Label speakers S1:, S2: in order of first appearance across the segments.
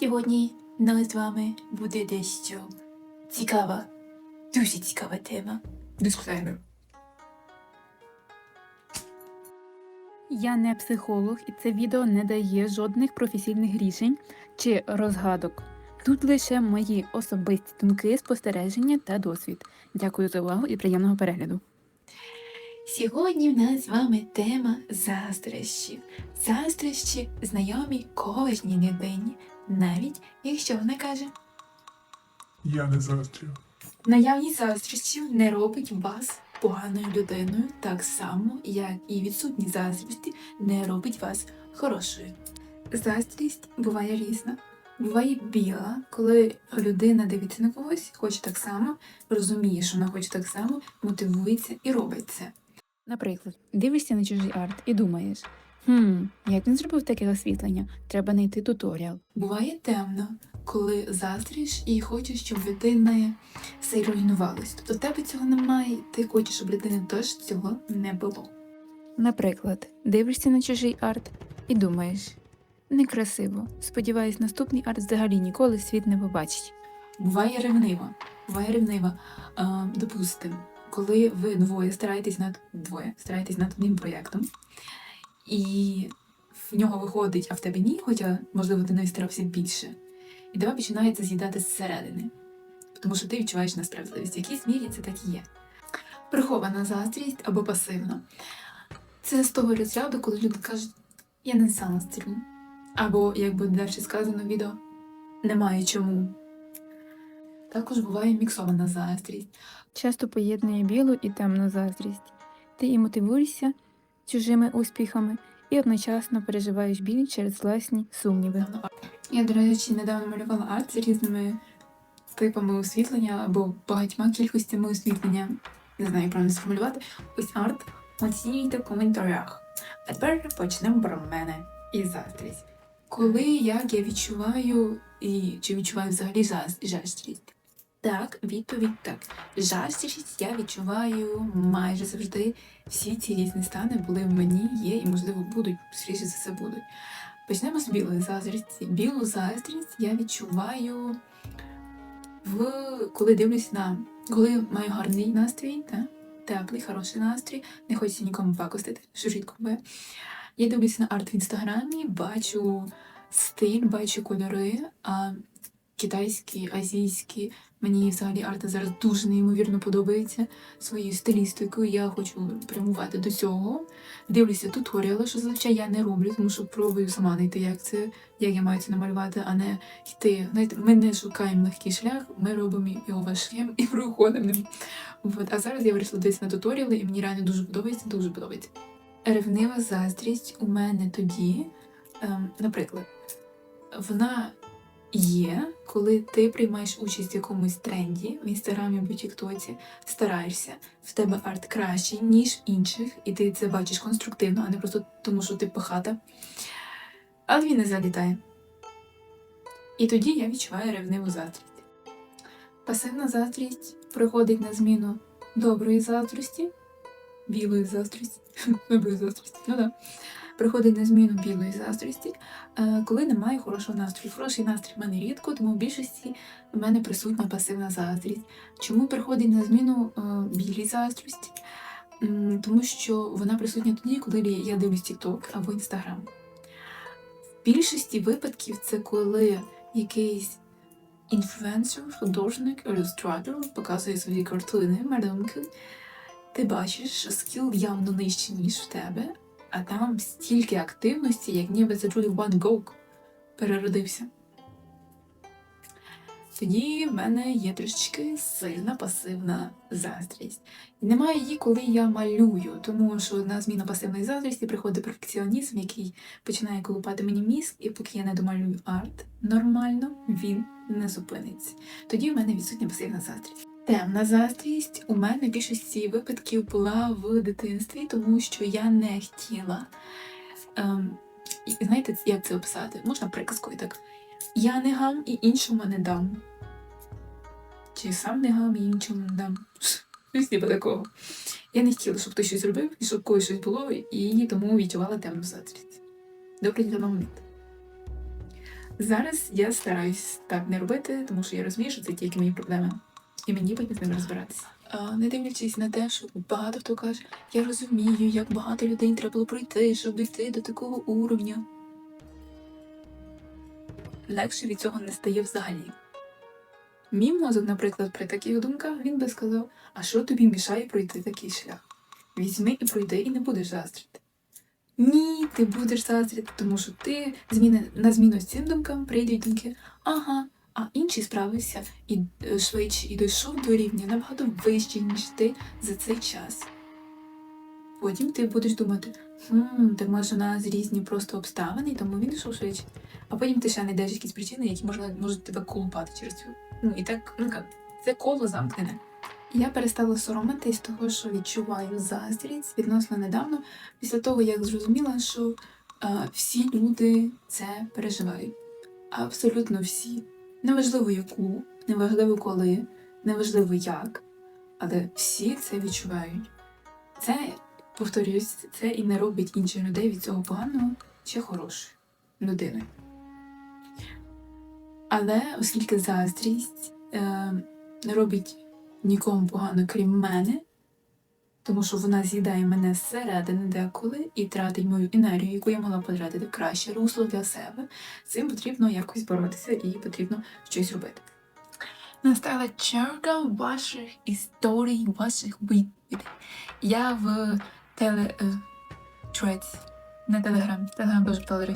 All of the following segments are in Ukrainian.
S1: Сьогодні в нас з вами буде дещо цікава, дуже цікава тема.
S2: Дисклеймер.
S3: Я не психолог, і це відео не дає жодних професійних рішень чи розгадок. Тут лише мої особисті думки, спостереження та досвід. Дякую за увагу і приємного перегляду.
S1: Сьогодні в нас з вами тема заздрощів. Заздрощі знайомі кожній людині, навіть якщо вона каже,
S2: Я не заздрю.
S1: наявність заздрощів не робить вас поганою людиною, так само, як і відсутність заздрості не робить вас хорошою. Заздрість буває різна. Буває біла, коли людина дивиться на когось, хоче так само, розуміє, що вона хоче так само, мотивується і робить це.
S3: Наприклад, дивишся на чужий арт і думаєш: хм, як він зробив таке освітлення? Треба знайти туторіал.
S1: Буває темно, коли заздріш і хочеш, щоб людина все руйнувалось. Тобто в тебе цього немає, і ти хочеш, щоб людини теж цього не було.
S3: Наприклад, дивишся на чужий арт і думаєш: некрасиво. Сподіваюсь, наступний арт взагалі ніколи світ не побачить.
S1: Буває ревнива. Буває ревнива. А, допустим, коли ви двоє стараєтесь над двоє, стараєтесь над одним проєктом, і в нього виходить, а в тебе ні, хоча, можливо, ти навіть старався більше. І тебе починається з'їдати зсередини. Тому що ти відчуваєш несправедливість. В якійсь мірі це так і є. Прихована заздрість або пасивна. Це з того розряду, коли люди кажуть, я не заздрю. Або, як буде далі сказано в відео, немає чому. Також буває міксована заздрість.
S3: Часто поєднує білу і темну заздрість. Ти і мотивуєшся чужими успіхами, і одночасно переживаєш біль через власні сумніви.
S1: Я, до речі, недавно малювала арт з різними типами освітлення або багатьма кількостями освітлення. Не знаю, як правильно сформулювати. Ось арт. Оцінюйте в коментарях. А тепер почнемо про мене і заздрість. Коли як я відчуваю і чи відчуваю взагалі заз- заздрість? Так, відповідь так. Заздрість я відчуваю майже завжди. Всі ці різні стани були в мені, є і, можливо, будуть, скоріше за все будуть. Почнемо з білої заздрісті. Білу заздрість я відчуваю в коли дивлюсь на коли маю гарний настрій, та, теплий, хороший настрій, не хочеться нікому пакостити, що рідко буває. Я дивлюся на арт в інстаграмі, бачу стиль, бачу кольори, а китайські, азійські. Мені взагалі арти зараз дуже неймовірно подобається своєю стилістикою. Я хочу прямувати до цього. Дивлюся туторіали, що зазвичай я не роблю, тому що пробую сама знайти, як це, як я маю це намалювати, а не йти. Знаєте, ми не шукаємо легкий шлях, ми робимо його важким і проходимо ним. От. А зараз я вирішила дивитися на туторіали, і мені реально дуже подобається, дуже подобається. Ревнива заздрість у мене тоді, ем, наприклад, вона є, коли ти приймаєш участь в якомусь тренді в інстаграмі або тіктоці, стараєшся, в тебе арт кращий, ніж інших, і ти це бачиш конструктивно, а не просто тому, що ти пахата. Але він не залітає. І тоді я відчуваю ревниву заздрість. Пасивна заздрість приходить на зміну доброї заздрості, білої заздрості, доброї заздрості, ну да. Приходить на зміну білої заздрості, е, коли немає хорошого настрою. Хороший настрій в мене рідко, тому в більшості в мене присутня пасивна заздрість. Чому приходить на зміну е, білій заздрості? Тому що вона присутня тоді, коли я дивлюсь TikTok або Instagram. В більшості випадків це коли якийсь інфлюенсер, художник, ілюстратор показує свої картини, малюнки. Ти бачиш, що скіл явно нижчий, ніж в тебе, а там стільки активності, як ніби це Джулі Ван Гоук переродився. Тоді в мене є трішечки сильна пасивна заздрість. Немає її, коли я малюю, тому що на зміну пасивної заздрісті приходить перфекціонізм, який починає колупати мені мізк, і поки я не домалюю арт нормально, він не зупиниться. Тоді в мене відсутня пасивна заздрість. Темна заздрість у мене більшості випадків була в дитинстві, тому що я не хотіла. Ем, знаєте, як це описати? Можна приказкою так. Я не гам і іншому не дам. Чи сам не гам і іншому не дам. Щось типу такого. Я не хотіла, щоб хтось щось робив і щоб когось щось було, і тому відчувала темну заздрість. До определеного моменту. Зараз я стараюсь так не робити, тому що я розумію, що це тільки мої проблеми. І мені потім з ними розбиратися. Не дивлячись на те, що багато хто каже, я розумію, як багато людей треба було пройти, щоб дійти до такого уровня. Легше від цього не стає взагалі. Мій мозок, наприклад, при таких думках він би сказав, а що тобі мішає пройти такий шлях? Візьми і пройди, і не будеш заздрити. Ні, ти будеш заздрити, тому що ти зміни, на зміну з цим думкам прийдуть думки, ага, а інший справився і е, швидше і дійшов до рівня набагато вище, ніж ти за цей час. Потім ти будеш думати, хм, так може у нас різні просто обставини, тому він йшов швидше. А потім ти ще знайдеш якісь причини, які можна, можуть тебе колупати через цю. Ну і так, ну як, це коло замкнене. Я перестала соромитись того, що відчуваю заздрість відносно недавно, після того, як зрозуміла, що е, всі люди це переживають. Абсолютно всі. Неважливо яку, неважливо коли, неважливо як, але всі це відчувають. Це, повторюсь, це і не робить інших людей від цього поганого чи хорошою людиною. Але оскільки заздрість е, не робить нікому погано, крім мене, тому що вона з'їдає мене зсередини деколи і тратить мою енергію, яку я могла потратити в краще русло для себе. Цим потрібно якось боротися і потрібно щось робити. Настала черга ваших історій, ваших відповідей. Я в теле... е, не телеграм, телеграм дуже питала.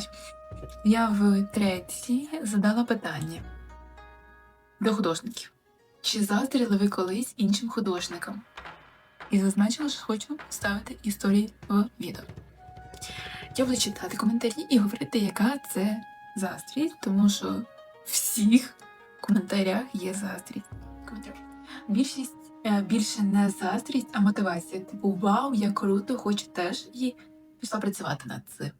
S1: Я в треці задала питання до художників. Чи заздріли ви колись іншим художникам? І зазначила, що хочу ставити історії в відео. Я буду читати коментарі і говорити, яка це заздрість, тому що всіх коментарях є заздрість. Більшість е, більше не заздрість, а мотивація. Типу, вау, як круто, хочу теж і пішла працювати над цим.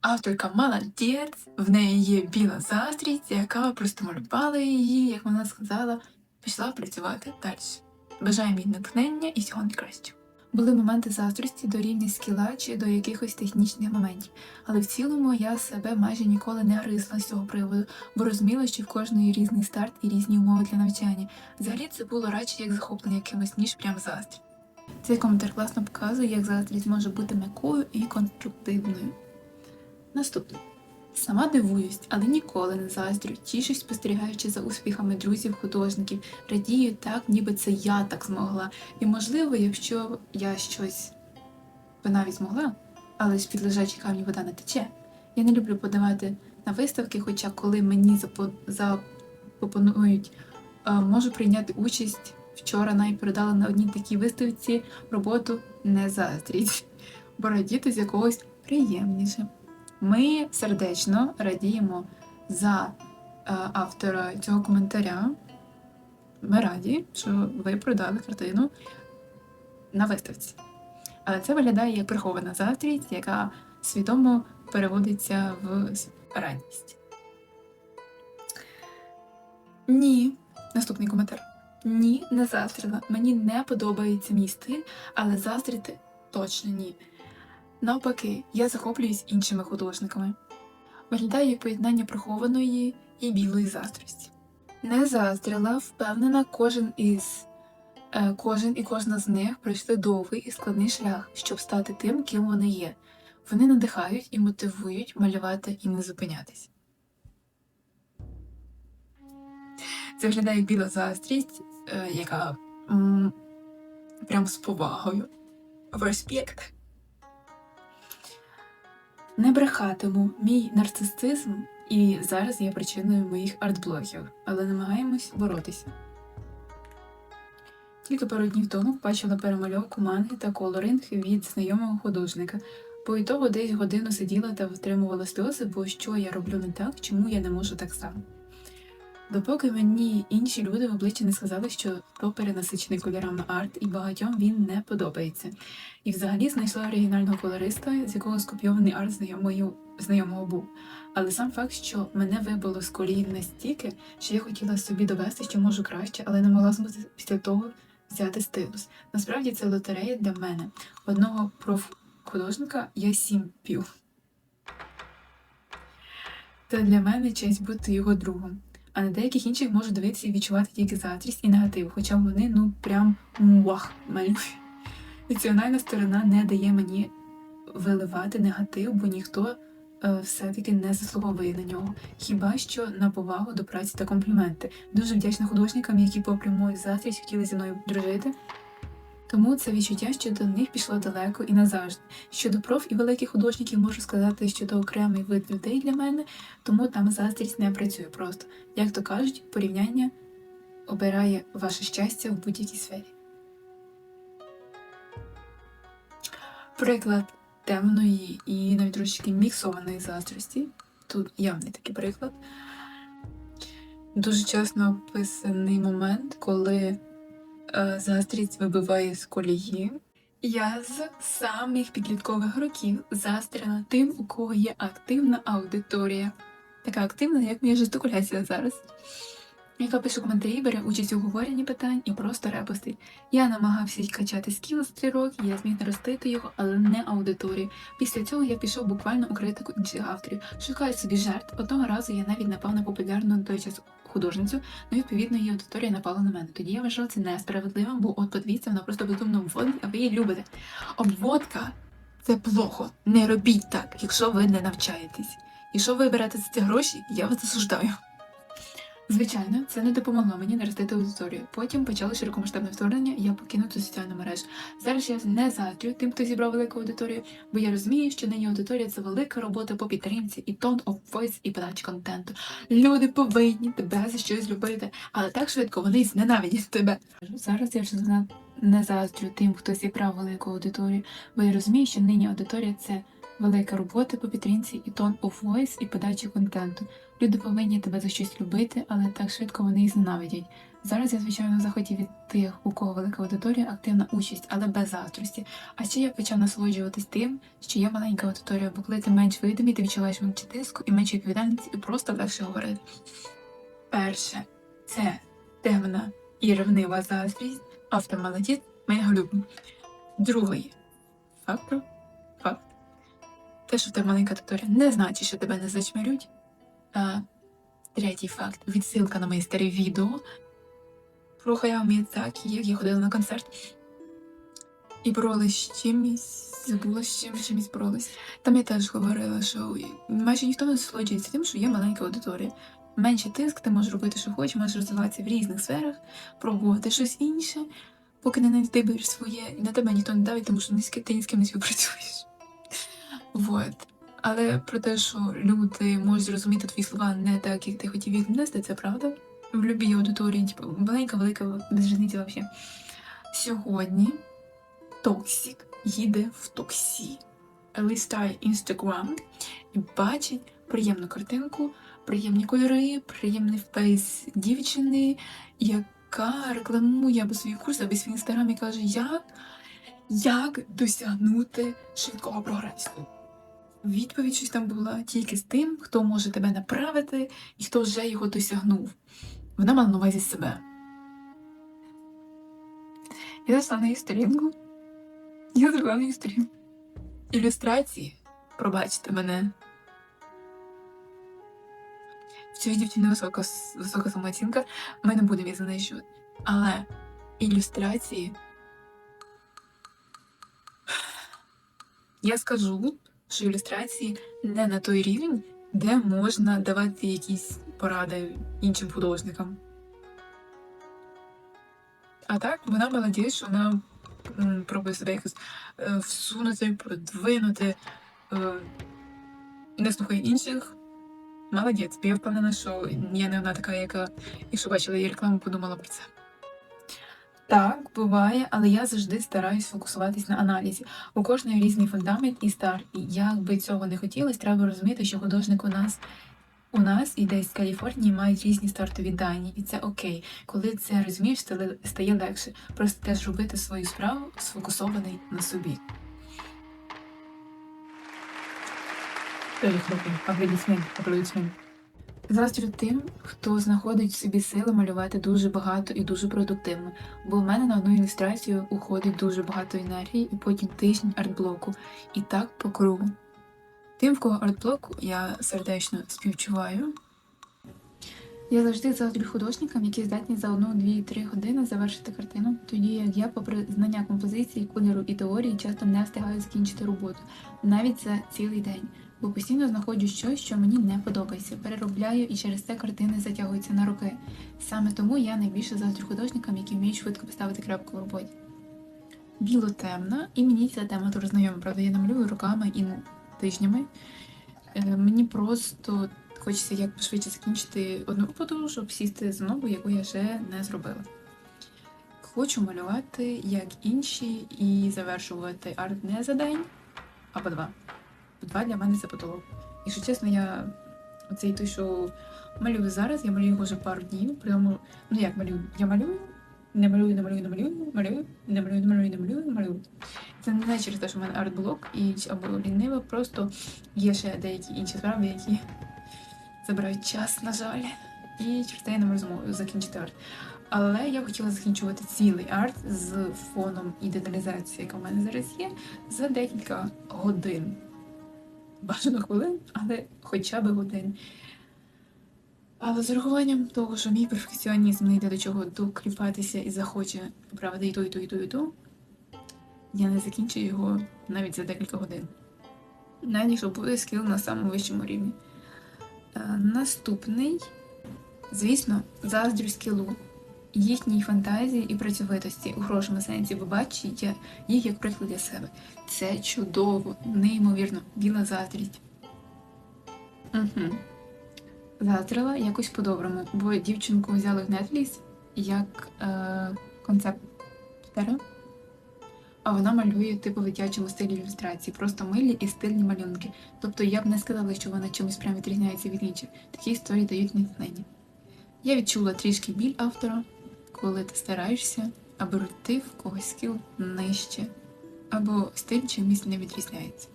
S1: Авторка молодець, в неї є біла заздрість, яка простимулювала її, як вона сказала, пішла працювати далі. Бажаємо їй натхнення і всього найкращого. Були моменти заздрості до рівня скіла чи до якихось технічних моментів, але в цілому я себе майже ніколи не гризла з цього приводу, бо розуміла, що в кожної різний старт і різні умови для навчання. Взагалі це було радше як захоплення якимось, ніж прям заздрість. Цей коментар класно показує, як заздрість може бути м'якою і конструктивною. Наступне. Сама дивуюсь, але ніколи не заздрю, тішусь, спостерігаючи за успіхами друзів, художників, радію так, ніби це я так змогла. І можливо, якщо я щось би навіть змогла, але ж під лежачі камні вода не тече. Я не люблю подавати на виставки, хоча коли мені запропонують, е, можу прийняти участь. Вчора навіть передала на одній такій виставці роботу не заздріть, бо радіти з якогось приємніше. Ми сердечно радіємо за е, автора цього коментаря. Ми раді, що ви продали картину на виставці. Але це виглядає як прихована заздрість, яка свідомо переводиться в радість. Ні. Наступний коментар. Ні, не заздрила. Мені не подобається мій стиль, але заздрити точно ні. Навпаки, я захоплююсь іншими художниками. Виглядає як поєднання прихованої і білої заздрості. Не заздрила, впевнена, кожен із е, кожен і кожна з них пройшли довгий і складний шлях, щоб стати тим, ким вони є. Вони надихають і мотивують малювати і не зупинятись. Це виглядає як біла заздрість, е, яка м, прям з повагою. Респект. Не брехатиму, мій нарцисизм і зараз є причиною моїх артблогів, але намагаємось боротися. Тільки пару днів тому бачила перемальовку манги та колоринг від знайомого художника. По ітогу десь годину сиділа та витримувала сльози, бо що я роблю не так, чому я не можу так само. Допоки мені інші люди в обличчя не сказали, що то перенасичений кольорами арт, і багатьом він не подобається. І взагалі знайшла оригінального колориста, з якого скопійований арт знайомою, знайомого був. Але сам факт, що мене вибило з колії настільки, що я хотіла собі довести, що можу краще, але не могла змогти після того взяти стилус. Насправді це лотерея для мене. Одного проф-художника я сім пів. Це для мене честь бути його другом. А на деяких інших можу дивитися і відчувати тільки заздрість і негатив, хоча вони ну прям муах малюють. Національна сторона не дає мені виливати негатив, бо ніхто е, все-таки не заслуговує на нього. Хіба що на повагу до праці та компліменти. Дуже вдячна художникам, які, попри мою заздрість, хотіли зі мною дружити. Тому це відчуття щодо них пішло далеко і назавжди. Щодо проф і великих художників можу сказати, що це окремий вид людей для мене, тому там заздрість не працює просто. Як то кажуть, порівняння обирає ваше щастя в будь-якій сфері. Приклад темної і навіть трошки міксованої заздрості. Тут явний такий приклад. Дуже чесно описаний момент, коли заздрість вибиває з колії. Я з самих підліткових років застряла тим, у кого є активна аудиторія. Така активна, як моя жестикуляція зараз. Яка пише коментарі, бере участь у обговоренні питань і просто репостить. Я намагався качати скіл за три роки, я зміг наростити його, але не аудиторію. Після цього я пішов буквально у критику інших авторів. Шукаю собі жертв. Одного разу я навіть напав на популярну на той час художницю, ну і відповідно її аудиторія напала на мене. Тоді я вважав це несправедливим, бо от подивіться, вона просто безумно обводить, а ви її любите. Обводка це плохо. Не робіть так, якщо ви не навчаєтесь. Якщо ви берете за це гроші, я вас засуждаю. Звичайно, це не допомогло мені наростити аудиторію. Потім почало широкомасштабне вторгнення, і я покинув цю соціальну мережу. Зараз я не заздрю тим, хто зібрав велику аудиторію, бо я розумію, що нині аудиторія це велика робота по підтримці і tone of voice, і подачі контенту. Люди повинні тебе за щось любити, але так швидко вони зненавидять тебе. Зараз я вже не заздрю тим, хто зібрав велику аудиторію, бо я розумію, що нині аудиторія це велика робота по підтримці і tone of voice, і подачі контенту. Люди повинні тебе за щось любити, але так швидко вони і зненавидять. Зараз я, звичайно, захотів від тих, у кого велика аудиторія, активна участь, але без заздрості. А ще я почав насолоджуватись тим, що є маленька аудиторія, бо коли ти менш видимий, ти відчуваєш менше тиску і менше відповідальності, і просто легше говорити. Перше, це темна і ревнива заздрість, автомалатіт, ми його. Другий факт, факт. Те, що тебе маленька аудиторія, не значить, що тебе не зачмирють. Третій факт. Відсилка на моє старе відео про Хаяо Міядзакі, як я ходила на концерт. І боролась з чимось, забула з чим, чимось боролась. Там я теж говорила, що майже ніхто не насолоджується тим, що є маленька аудиторія. Менше тиск, ти можеш робити, що хочеш, можеш розвиватися в різних сферах, пробувати щось інше, поки не надибаєш своє, і на тебе ніхто не давить, тому що ти ні з ким не співпрацюєш. Вот. Але про те, що люди можуть зрозуміти твої слова не так, як ти хотів їх донести, це правда. В будь-якій аудиторії, типу, маленька, велика, без різниці взагалі. Сьогодні Токсік їде в токсі, листає інстаграм і бачить приємну картинку, приємні кольори, приємний фейс дівчини, яка рекламує або свої курси, або свій інстаграм і каже, як, як досягнути швидкого прогресу. Відповідь щось там була тільки з тим, хто може тебе направити і хто вже його досягнув. Вона мала на увазі себе. Я зайшла на її сторінку. Я зайшла на її сторінку. Ілюстрації, пробачте мене. В цій дівчини висока, висока самооцінка, ми не будемо її занижувати. Але ілюстрації. Я скажу, що ілюстрації не на той рівень, де можна давати якісь поради іншим художникам. А так, вона молодець, що вона пробує себе якось е, всунути, продвинути, е, не слухає інших. Молодець. Я впевнена, що я не одна така, яка, якщо бачила її рекламу, подумала про це. Так, буває, але я завжди стараюсь фокусуватись на аналізі. У кожної різний фундамент і старт. І як би цього не хотілося, треба розуміти, що художник у нас у нас і десь з Каліфорнії мають різні стартові дані, і це окей. Коли це розумієш, стає- легше. Просто теж робити свою справу сфокусований на собі. Аплодисмент. Заздрю тим, хто знаходить в собі сили малювати дуже багато і дуже продуктивно, бо в мене на одну ілюстрацію уходить дуже багато енергії і потім тиждень артблоку. І так по кругу. Тим, в кого артблок, я сердечно співчуваю. Я завжди заздрю художникам, які здатні за одну, дві, три години завершити картину, тоді як я, попри знання композиції, кольору і теорії, часто не встигаю закінчити роботу, навіть за цілий день, бо постійно знаходжу щось, що мені не подобається, переробляю і через це картини затягуються на роки. Саме тому я найбільше заздрю художникам, які вміють швидко поставити крапку в роботі. Біло-темна, і мені ця тема дуже знайома, правда, я намалюю роками і тижнями. Е, Мені просто хочеться як швидше закінчити одну роботу, щоб сісти за нову, яку я ще не зробила. Хочу малювати як інші і завершувати арт не за день, а по два. Два для мене це потолок. Якщо чесно, я оцей той, що малюю зараз, я малюю його вже пару днів. Прямо, ну як малюю? Я малюю, не малюю, не малюю, не малюю, малюю, не малюю, не малюю, не малюю, не малюю. Це не через те, що в мене арт-блок і або лінива, просто є ще деякі інші справи, які забирають час, на жаль. І через це я не можу закінчити арт. Але я хотіла закінчувати цілий арт з фоном і деталізацією, яка в мене зараз є, за декілька годин. Бажано хвилин, але хоча б годин. Але з урахуванням того, що мій перфекціонізм не йде до чого докріпатися і захоче правда і то, і то, і то, і то, я не закінчу його навіть за декілька годин. Якщо буде скіл на самому вищому рівні. Е, наступний, звісно, заздрю скілу, їхній фантазії і працьовитості у хорошому сенсі, бачу я їх як приклад для себе. Це чудово, неймовірно, біла заздрість. Угу. Заздрила якось по-доброму, бо дівчинку взяли в Netflix як е, концепт а вона малює типу в дитячому стилі ілюстрації, просто милі і стильні малюнки. Тобто я б не сказала, що вона чимось прям відрізняється від інших. Такі історії дають натхнення. Я відчула трішки біль автора, коли ти стараєшся, аби ти в когось скіл нижче, або стиль чимось не відрізняється.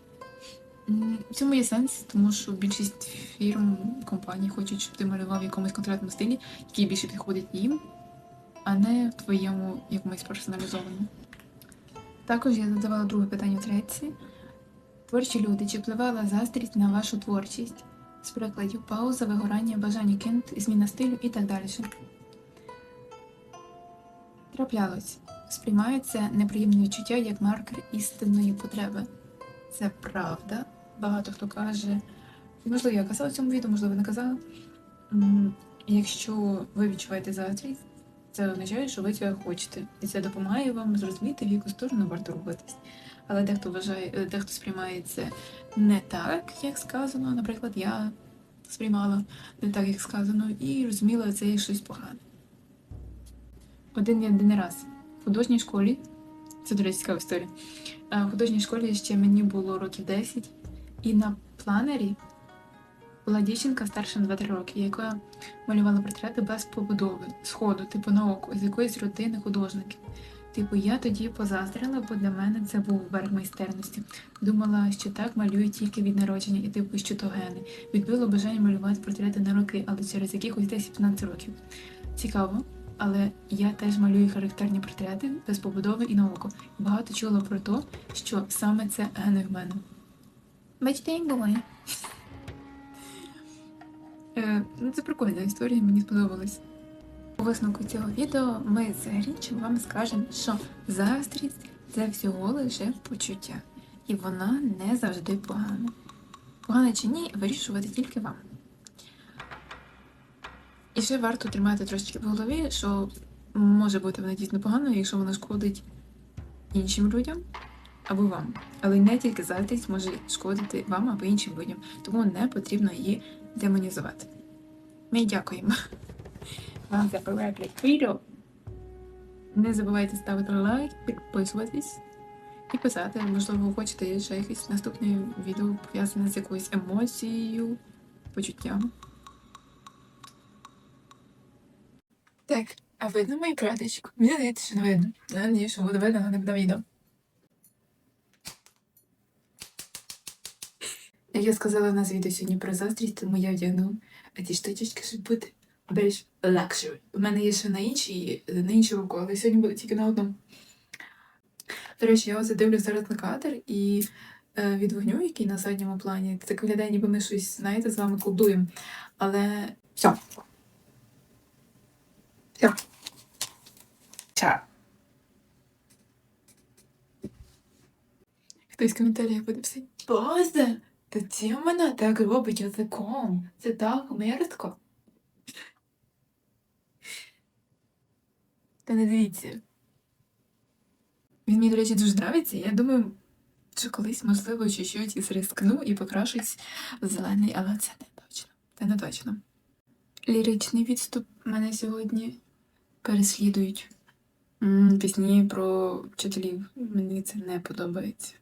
S1: В цьому є сенс, тому що більшість фірм, компаній хочуть, щоб ти малював в якомусь конкретному стилі, який більше підходить їм, а не в твоєму якомусь персоналізованому. Також я задавала друге питання в треці. Творчі люди, чи впливала заздрість на вашу творчість? З прикладів пауза, вигорання, бажання кинути, зміна стилю і так далі. Траплялось. Сприймаються неприємні відчуття як маркер істинної потреби. Це правда. Багато хто каже, можливо, я казала в цьому відео, можливо, не казала. Якщо ви відчуваєте заздрість, це означає, що ви цього хочете, і це допомагає вам зрозуміти, в яку сторону варто рухатись. Але дехто вважає, е, дехто сприймає це не так, як сказано. Наприклад, я сприймала не так, як сказано, і розуміла це як щось погане. Один один раз в художній школі, це, до речі, цікава історія. е, В художній школі ще мені було років 10, і на планері була дівчинка старша на 2-3 роки, яка малювала портрети без побудови, сходу, типу на око, з якоїсь родини художників. Типу, я тоді позаздрила, бо для мене це був верх майстерності. Думала, що так малюють тільки від народження, і типу, що то гени. Відбило бажання малювати портрети на роки, але через якихось 10-15 років. Цікаво, але я теж малюю характерні портрети без побудови і на око. Багато чула про те, що саме це гени в мене. Бачите. Е, ну, це прикольна історія, мені сподобалась. У висновку цього відео ми з Грінчем вам скажемо, що заздрість це всього лише почуття, і вона не завжди погана. Погана чи ні, вирішувати тільки вам. І ще варто тримати трошечки в голові, що може бути вона дійсно поганою, якщо вона шкодить іншим людям або вам. Але не тільки заздрість може шкодити вам або іншим людям, тому не потрібно її демонізувати. Ми дякуємо вам за перегляд відео. Не забувайте ставити лайк, підписуватись і писати. Можливо, ви хочете ще якесь наступне відео пов'язане з якоюсь емоцією, почуттям. Так, а видно мою краточку? Мені здається, що не видно. Я надію, що буде видно, але не буде відео. Як я сказала на відео сьогодні про заздрість, тому я вдягну ці штучечки, щоб бути більш luxury. У мене є ще на іншій, на іншу руку, але сьогодні буде тільки на одному. До речі, я оце дивлюсь зараз на кадр і е, від вогню, який на задньому плані. Так виглядає, ніби ми щось, знаєте, з вами колдуємо. Але. Все. Все. Хтось в коментарях буде писати, Боже, та чим вона так робить язиком? Це так мерзко. Та не дивіться. Він мені, до речі, дуже подобається. Я думаю, що колись, можливо, чуть-чуть із рискну і покрашусь в зелений, але це не точно. Це не точно. Ліричний відступ мене сьогодні переслідують. Пісні про вчителів. Мені це не подобається.